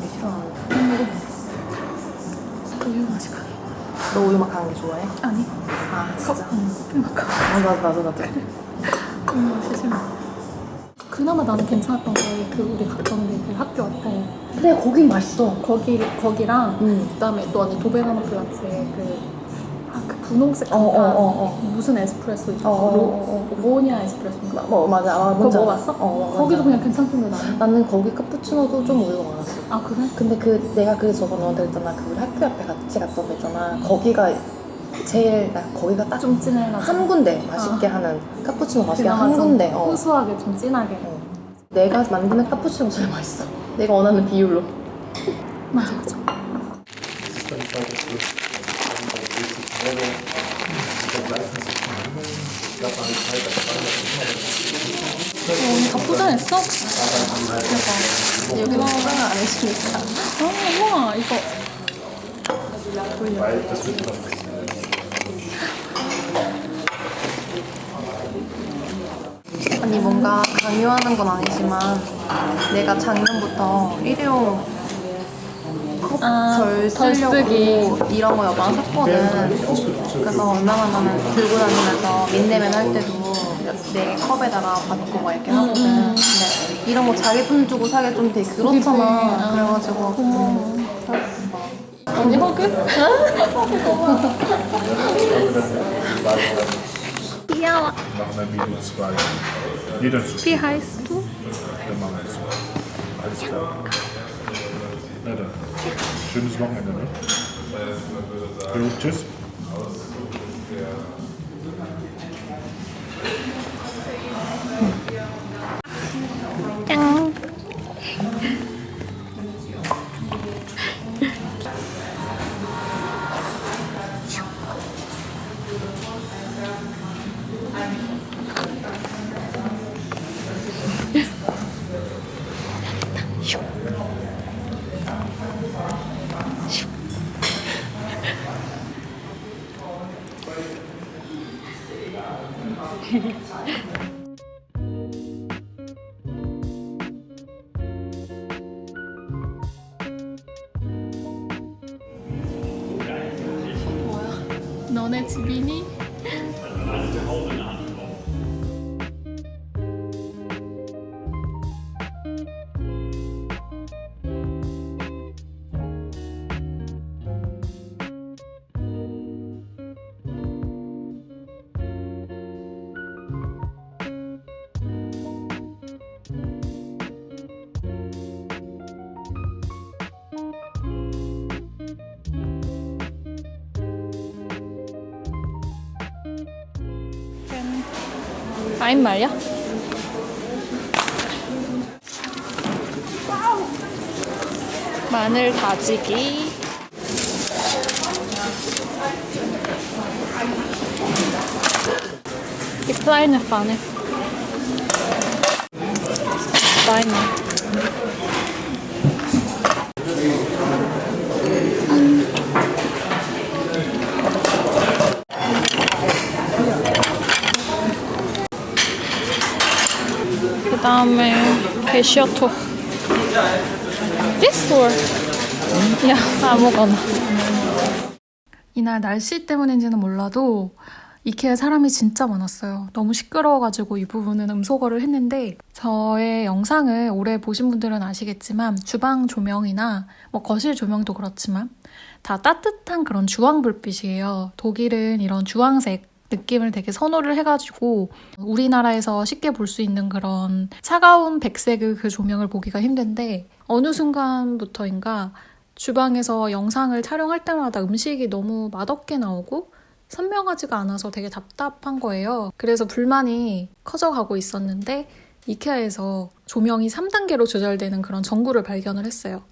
게 싫어하는데. 우유 맛이 강해. 너 우유 막 강한 게 좋아해? 아니, 아 진짜? 응, 막 강해. 아, 나도 나도 나도. 우유 맛이 싫어. 그나마 나는 괜찮았던 게 그 우리 갔던 데그 학교 앞에 근데 거긴 맛있어. 거기 거기랑 응. 그다음에 또 언니 도베가노 플라츠에 그아 그 분홍색 어, 어, 어, 어. 무슨 에스프레소 있죠? 어, 어, 로, 어, 어. 로니아 에스프레소인가? 뭐 맞아. 아, 그거 알아. 먹어봤어? 어, 맞아. 거기도 그냥 괜찮던데 나는. 나는 거기 카푸치노도 좀 우유가 많았어. 아 그래? 근데 그 내가 그 저번 너한테 그랬잖아. 그 우리 학교 앞에 같이 갔던 거 있잖아. 거기가 제일 나 거기가 딱 좀 진해가지고. 한 군데 맛있게 하는 카푸치노 맛있게 그나마 한 좀 군데. 어. 고소하게 좀 진하게. 어. 내가 만드는 카푸치노 제일 맛있어. 내가 원하는 비율로. 맞아 어, 언니 다 포장했어? 대박. 여기는 포장을 안 해주니까. 아, 우와, 이거. 아니 뭔가 강요하는 건 아니지만 내가 작년부터 일회용 아, 덜 덜 쓰려고 쓰기. 이런 거 여러 샀거든. 그래서 얼마나면 들고 다니면서 민내면 할 때도 내 컵에다가 받고 막 이렇게 하거든. 음. 근데 이런 거 자기 돈 주고 사기 좀 되게 그치. 그렇잖아. 아. 그래가지고 고마워. 언니 허그? 귀여워. Machen wir Video 2. Jeder zu Wie heißt du? Dann machen wir es so. Alles klar. Na dann. Schönes Wochenende, ne? Jo, tschüss. 너 아인 말이야? 마늘 다지기 kleine Pfanne. Kleine. 그 다음에 게시어토 This or? 야 아무거나 이날 날씨 때문인지는 몰라도 이케아 사람이 진짜 많았어요. 너무 시끄러워가지고 이 부분은 음소거를 했는데 저의 영상을 오래 보신 분들은 아시겠지만 주방 조명이나 뭐 거실 조명도 그렇지만 다 따뜻한 그런 주황 불빛이에요. 독일은 이런 주황색 느낌을 되게 선호를 해가지고 우리나라에서 쉽게 볼 수 있는 그런 차가운 백색의 그 조명을 보기가 힘든데 어느 순간부터인가 주방에서 영상을 촬영할 때마다 음식이 너무 맛없게 나오고 선명하지가 않아서 되게 답답한 거예요. 그래서 불만이 커져가고 있었는데 이케아에서 조명이 3단계로 조절되는 그런 전구를 발견을 했어요.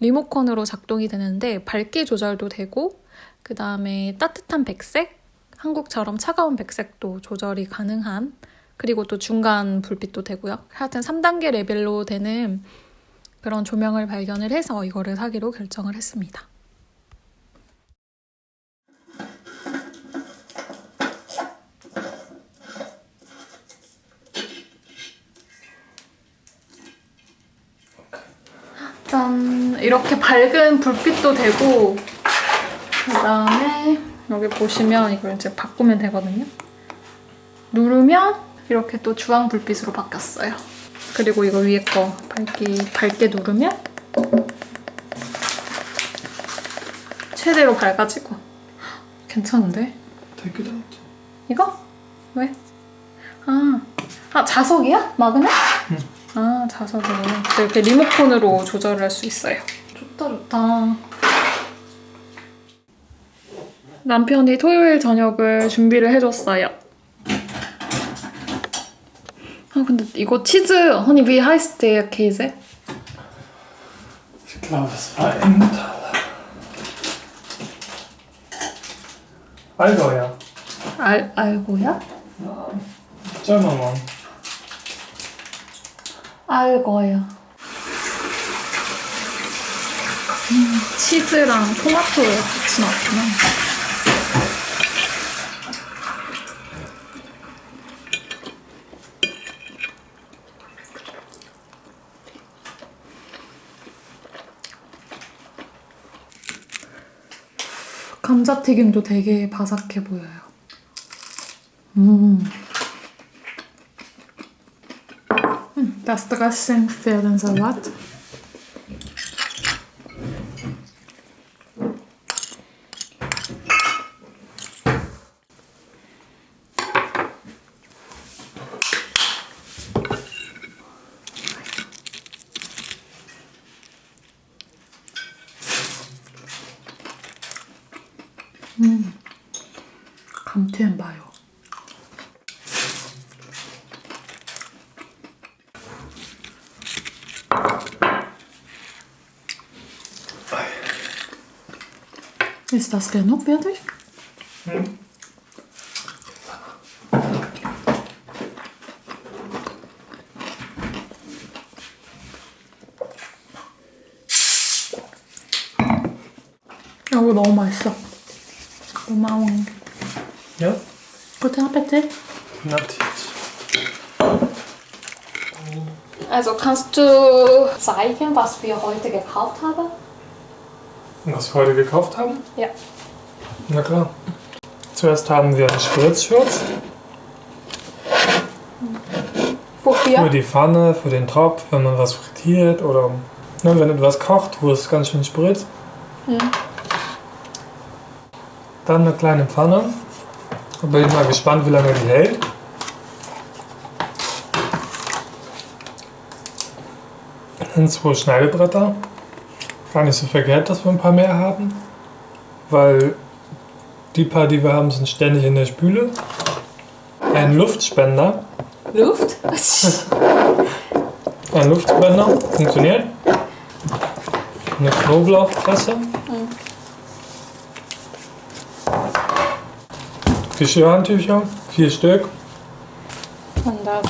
리모컨으로 작동이 되는데 밝기 조절도 되고 그 다음에 따뜻한 백색, 한국처럼 차가운 백색도 조절이 가능한 그리고 또 중간 불빛도 되고요. 하여튼 3단계 레벨로 되는 그런 조명을 발견을 해서 이거를 사기로 결정을 했습니다. 짠 이렇게 밝은 불빛도 되고 그 다음에 여기 보시면 이걸 이제 바꾸면 되거든요. 누르면 이렇게 또 주황 불빛으로 바뀌었어요. 그리고 이거 위에 거 밝기 밝게 누르면 최대로 밝아지고 괜찮은데? It out. 이거? 왜? 아, 아 자석이야? 마그넷? 아 자석이네. 이렇게 리모컨으로 조절을 할수 있어요. 좋다 좋다. 남편이 토요일 저녁을 준비를 해줬어요. 아 근데 이거 치즈 허니 위 하이스테이어 케이스? Allgäuer. 알 알고야? Mal. 알거요. 음, 치즈랑 토마토 같이 넣었구나. 감자튀김도 되게 바삭해 보여요. 음. Das Dressing für den Salat. 감튀엔 봐요. Ist das genug fertig? 야, 이거 너무 맛있어. 고마워. Ja? Guten Appetit. Appetit. Also kannst du zeigen, was wir heute gekauft haben? Was wir heute gekauft haben? Ja. Na klar. Zuerst haben wir einen Spritzschutz für Wofür? die Pfanne, für den Topf, wenn man was frittiert oder ne, wenn etwas kocht, wo es ganz schön spritzt. Dann eine kleine Pfanne. Da bin ich mal gespannt, wie lange die hält. Dann zwei Schneidebretter. Gar nicht so verkehrt, dass wir ein paar mehr haben. Weil die paar, die wir haben, sind ständig in der Spüle. Ein Luftspender. Luft? Ein Luftspender. Funktioniert. Eine Knoblauchpresse. Geschirrhandtücher. Vier Stück. Und das.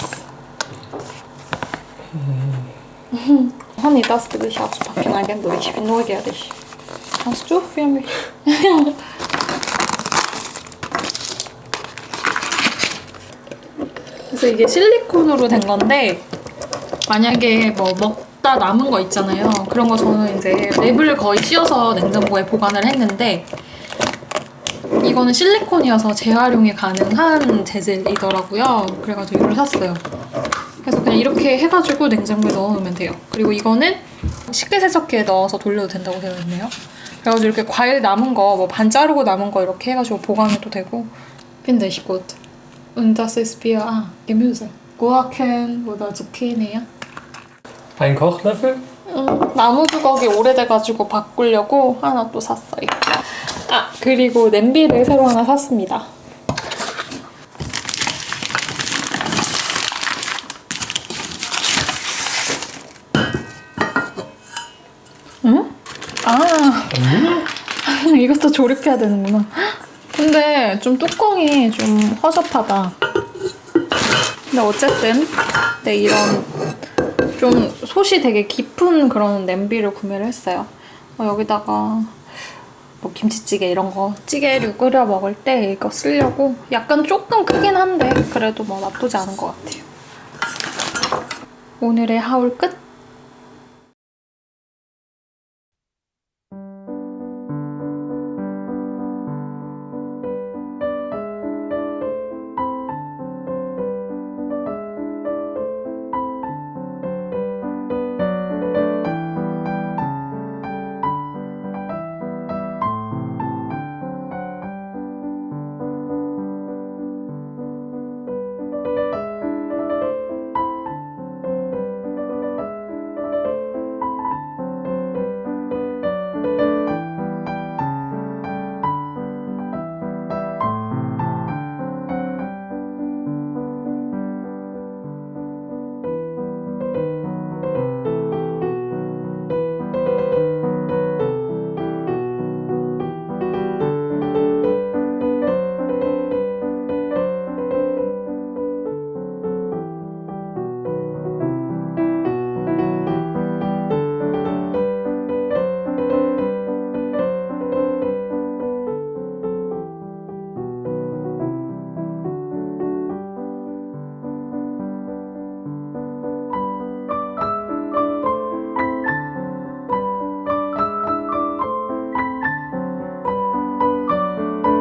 Honey, das will ich auspacken eigentlich. Ich bin neugierig. Kannst du für mich? 그래서 이게 실리콘으로 된 건데 만약에 뭐 먹다 남은 거 있잖아요. 그런 거 저는 이제 랩을 거의 씌워서 냉장고에 보관을 했는데 이거는 실리콘이어서 재활용이 가능한 재질이더라고요. 그래가지고 이걸 샀어요. 그래서 그냥 이렇게 해가지고 냉장고에 넣어놓으면 돼요. 그리고 이거는 식기세척기에 넣어서 돌려도 된다고 되어 있네요. 그래가지고 이렇게 과일 남은 거, 뭐 반 자르고 남은 거 이렇게 해가지고 보관해도 되고. Finde ich gut. Und das ist für ah, Gemüse. Gurken oder Zucchini. Ein Kochlöffel. 음, 나무 주걱이 오래돼가지고 바꾸려고 하나 또 샀어요. 아 그리고 냄비를 새로 하나 샀습니다. 응? 아 이것도 조립해야 되는구나. 근데 좀 뚜껑이 좀 허접하다. 근데 어쨌든 네 이런 좀 솥이 되게 깊은 그런 냄비를 구매를 했어요. 어, 여기다가 뭐 김치찌개 이런 거 찌개류 끓여 먹을 때 이거 쓰려고 약간 조금 크긴 한데 그래도 뭐 나쁘지 않은 것 같아요. 오늘의 하울 끝.